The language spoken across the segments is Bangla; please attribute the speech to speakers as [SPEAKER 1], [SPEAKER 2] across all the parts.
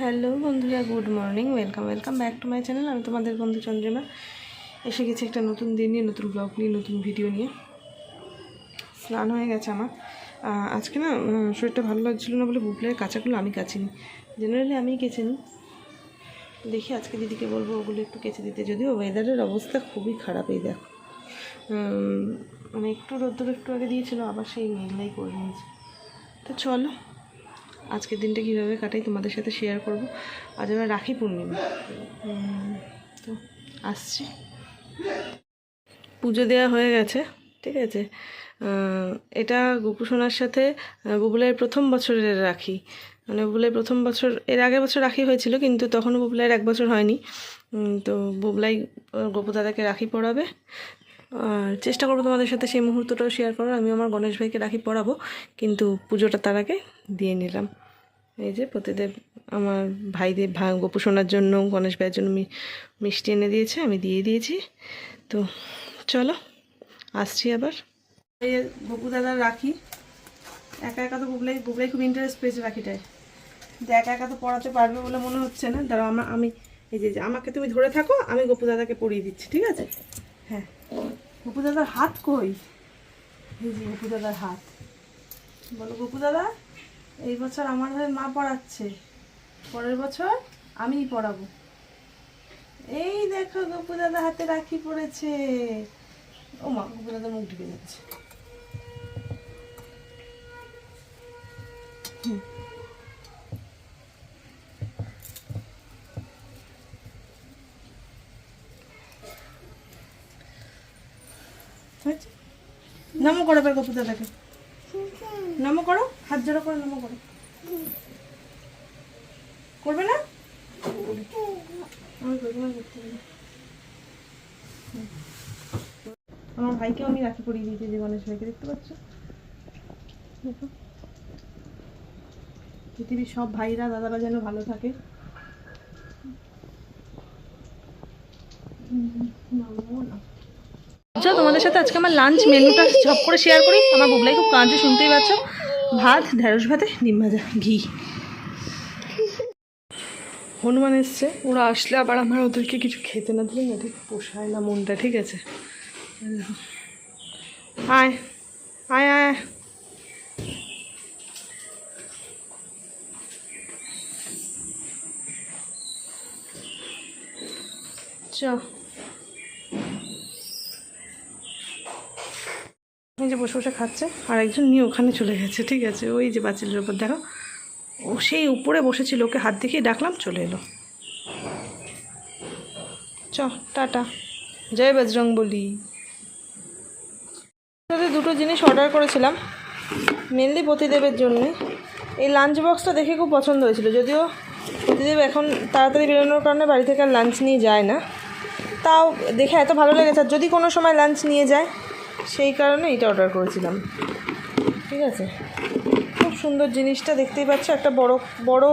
[SPEAKER 1] হ্যালো বন্ধুরা, good morning, welcome welcome back to my channel. আমি তোমাদের বন্ধু চন্দ্রিমা। এসে গেছি একটা নতুন দিন নিয়ে, নতুন ব্লগ নিয়ে, নতুন ভিডিও নিয়ে। স্নান হয়ে গেছে আমার। আজকে না শরীরটা ভালো লাগছিল না বলে বুবলের কাঁচাগুলো আমি কাচিনি। জেনারেলি আমিই কেচে নিই। দেখি আজকে দিদিকে বলব, ওগুলো একটু কেচে দিতে। যদিও ওয়েদারের অবস্থা খুবই খারাপ এই দেখো। মানে একটু রোদ্দুর একটু আগে দিয়েছিল, আবার সেই মেঘলাই করে নিয়েছে। তো চলো আজকের দিনটা কীভাবে কাটাই তোমাদের সাথে শেয়ার করব। আজ আমার রাখি পূর্ণিমা। তো আসছি। পুজো দেওয়া হয়ে গেছে, ঠিক আছে? এটা গোপুসোনার সাথে বুবুলের প্রথম বছরের রাখি। মানে বুবুলের প্রথম বছর, এর আগের বছর রাখি হয়েছিল, কিন্তু তখনও বুবুলের এক বছর হয়নি। তো বুবলাই গোপু দাদাকে রাখি পড়াবে আর চেষ্টা করব তোমাদের সাথে সেই মুহূর্তটাও শেয়ার করার। আমি আমার গণেশ ভাইকে রাখি পড়াবো কিন্তু পুজোটা তার আগে দিয়ে নিলাম। এই যে প্রতিদেব আমার ভাইদের ভা গোপু শোনার জন্য, গণেশ ভাইয়ের জন্য মিষ্টি এনে দিয়েছে, আমি দিয়ে দিয়েছি। তো চলো, আসছি আবার। এই গোপু দাদার রাখি। একা একা তো বুবলাই বুবলাই খুব ইন্টারেস্ট পেয়েছে রাখিটায়। কিন্তু একা একা তো পড়াতে পারবে বলে মনে হচ্ছে না। দাঁড়াও আমার আমি এই যে আমাকে তুমি ধরে থাকো, আমি গোপু দাদাকে পড়িয়ে দিচ্ছি, ঠিক আছে? হ্যাঁ। গোপু দাদার হাত কই? এই যে গোপু দাদার হাত। বলো, গোপু দাদা? এই বছর আমার হয়ে মা পড়াচ্ছে। পরের বছর আমিই পড়াবো। এই দেখো গোপু দাদা হাতে রাখি পড়েছে। ও মা, গোপু দাদা মুখ ঢুকে যাচ্ছে। হুম। হয়েছে? নমো করো এবার দাদাকে। নমো করো হাত জোড়া করে নমো করো। করবে না? আমি করব না, না। আমার ভাইকেও আমি রাখি পরিয়ে দিয়েছি যে গণেশ ভাইকে দেখতে পাচ্ছ? দেখো। পৃথিবীর সব ভাইরা দাদারা যেন ভালো থাকে। আচ্ছা তোমাদের সাথে আজকে আমার লাঞ্চ মেনুটা ঝপ করে শেয়ার করি। আমার বুবলাই খুব কাঁদছে, শুনতেই পাচ্ছ। ভাত, ঢেঁড়স ভাতে, ডিম ভাজা, ঘি। হনুমান এসছে। ওরা আসলে আবার আমার ওদেরকে কিছু খেতে না দিলে না, ঠিক পোষায় না মনটা, ঠিক আছে? আয় আয় আয়। চ। যে বসে বসে খাচ্ছে, আর একজন নিয়ে ওখানে চলে গেছে, ঠিক আছে? ওই যে বাচ্চাদের ওপর দেখো। ও সেই উপরে বসেছিল, ওকে হাত দেখিয়ে ডাকলাম, চলে এলো। চ, টাটা। জয় বজরং বলি। দুটো জিনিস অর্ডার করেছিলাম মেনলি প্রতিদেবের জন্যে। এই লাঞ্চ বক্সটা দেখে খুব পছন্দ হয়েছিল, যদিও প্রতিদেব এখন তাড়াতাড়ি বেরোনোর কারণে বাড়ি থেকে আর লাঞ্চ নিয়ে যায় না। তাও দেখে এত ভালো লেগেছে, আর যদি কোনো সময় লাঞ্চ নিয়ে যায় সেই কারণে এটা অর্ডার করেছিলাম। ঠিক আছে? খুব সুন্দর জিনিসটা দেখতেই পাচ্ছ। একটা বড় বড়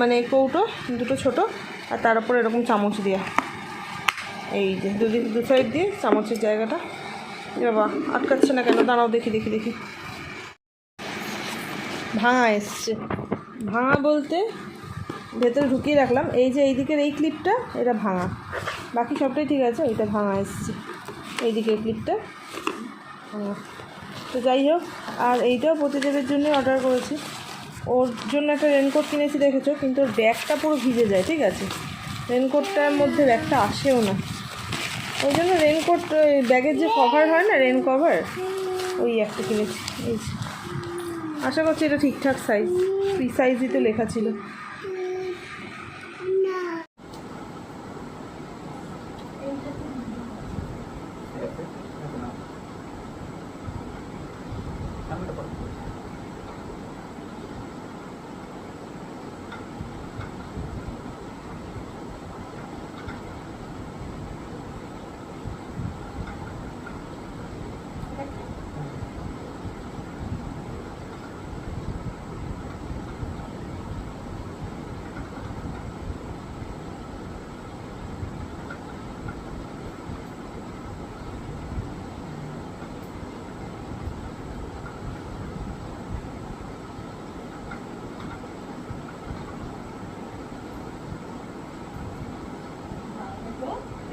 [SPEAKER 1] মানে কৌটো, দুটো ছোট, আর তার উপর এরকম চামচ দেওয়া এই যে দুদিক দু সাইড দিয়ে চামচের জায়গাটা। বাবা আটকাচ্ছে না কেন? দাঁড়াও, দেখি দেখি দেখি। ভাঙা এসছে। ভাঙা বলতে ভেতরে ঢুকিয়ে রাখলাম। এই যে এই দিকের এই ক্লিপটা এটা ভাঙা। বাকি সবটাই ঠিক আছে, ওইটা ভাঙা এসছে। এই দিকের ক্লিপটা তো যাই হোক, আর এইটাও প্রতিদেবের জন্য অর্ডার করেছি। ওর জন্য একটা রেনকোট কিনেছি, দেখেছ? কিন্তু ব্যাগটা পুরো ভিজে যায়, ঠিক আছে? রেনকোটটার মধ্যে ব্যাগটা আসেও না। ওই জন্য রেনকোট ব্যাগের যে কভার হয় না রেন কভার ওই একটা কিনেছি, এই আশা করছি এটা ঠিকঠাক সাইজ ফ্রি সাইজই তো লেখা ছিল।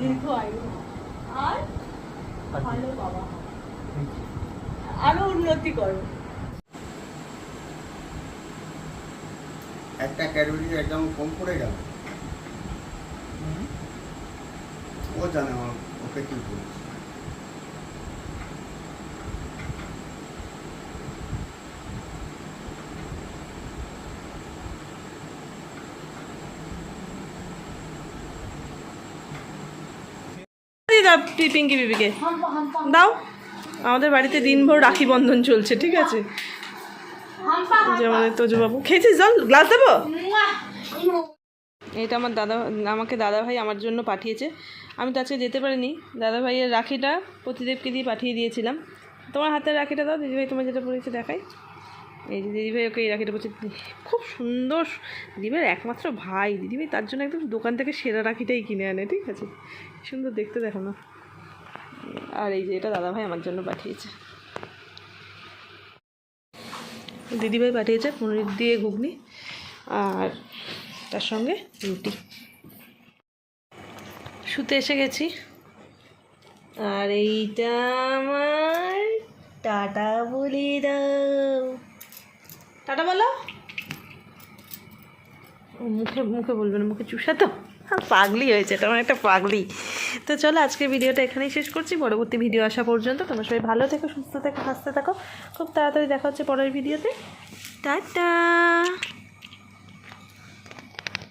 [SPEAKER 1] দীর্ঘ আয়ু আর ভালো বাবা। আরও উন্নতি করো।
[SPEAKER 2] একটা ক্যাডবেরি একদম কম পড়ে গেল। ও জানে আমার ওকে কি বলছি।
[SPEAKER 1] পি- পিঙ্কি বিবিকে। দাও। আমাদের বাড়িতে দিনভর রাখি বন্ধন চলছে, ঠিক আছে? আমাদের তোজবাবু। খেয়েছিস জল? গ্লাস দেবো? এটা আমার দাদা, আমাকে দাদা ভাই আমার জন্য পাঠিয়েছে। আমি তো আজকে যেতে পারিনি। দাদা ভাইয়ের রাখিটা প্রতিদেবকে দিয়ে পাঠিয়ে দিয়েছিলাম। তোমার হাতের রাখিটা দাও দিদিভাই তোমার যেটা পড়েছে দেখাই। এই যে দিদিভাই ওকে এই রাখিটা পড়ছে। খুব সুন্দর। দিদিভাইয়ের একমাত্র ভাই। দিদিভাই তার জন্য একদম দোকান থেকে সেরা রাখিটাই কিনে আনে, ঠিক আছে? সুন্দর দেখতে দেখো না। আর এই যে এটা দাদা ভাই আমার জন্য পাঠিয়েছে। দিদিভাই পাঠিয়েছে পনির দিয়ে ঘুগনি আর তার সঙ্গে রুটি। শুতে এসে গেছি। আর এইটা আমার টাটা বলে দাও। টাটা বলো। মুখে মুখে বলবে না, মুখে চুষা তো পাগলি হয়েছে, এটা আমার একটা পাগলি। তো চলো আজকের ভিডিওটা এখানেই শেষ করছি, পরবর্তী ভিডিও আসা পর্যন্ত। তোমরা সবাই ভালো থেকো, সুস্থ থেকো, হাসতে থাকো। খুব তাড়াতাড়ি দেখা হচ্ছে পরের ভিডিওতে। টাটা!